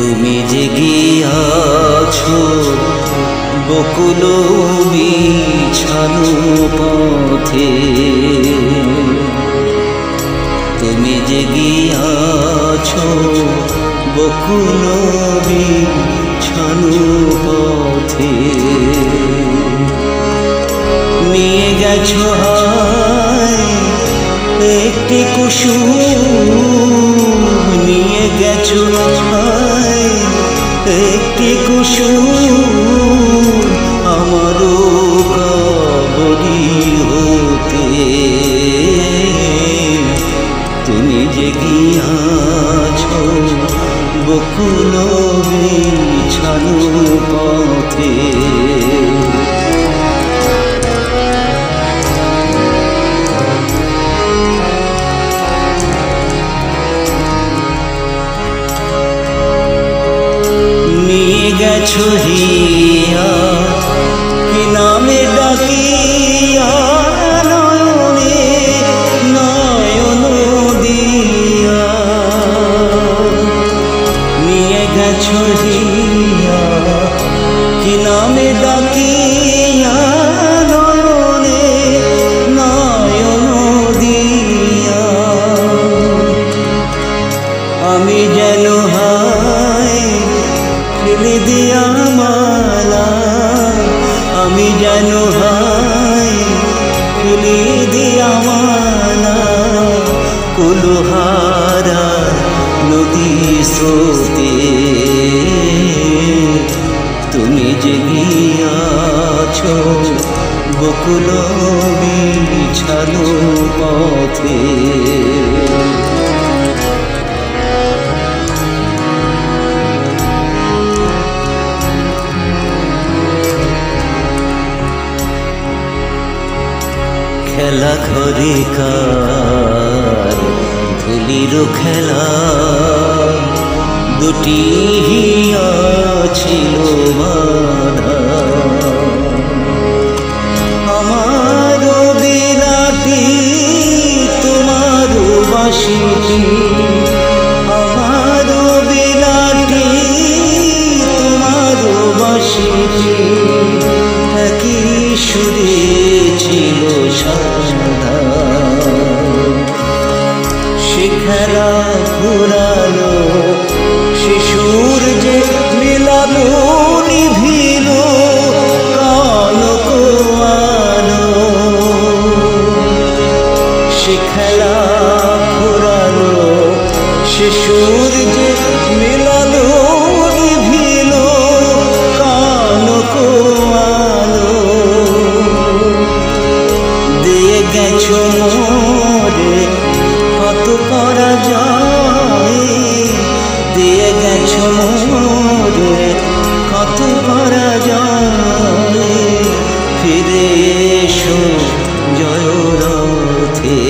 তুমি যে গিয়াছো বকুল বিছানো পথে। তুমি যে গিয়াছো বকুল বিছানো পথে। নিয়ে গেছো একটি কুসুম একটি কুসুম আমারও কবরি হতে। তুমি যে গিয়াছ বকুল বিছানো পথে। হিয়া কি নামে ডাকিয়া নয়নে নয়ন দিয়া। নিয়ে গেছো হিয়া, কি নামে ডাকিয়া নয়নে নয়ন দিয়া। আমি যেন আমি যেন হাই ফেলে দিয়া মালা কুলহারা নদী স্রোতে। তুমি যে গিয়াছ বকুল বিছানো পথে। খেলা ঘরে কার ধুলির খেলা দুটি খেলা ঘুরালো শিশুর যে মিলালো নিভিল খেলা ঘুরালো শিশুর যে করা যায় দিয়ে গেছো মোরে, কত করা যায় ফিরে এসো জয় রথে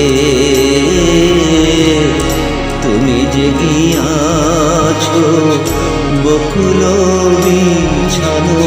তুমি যে গিয়াছো বকুল বিছানো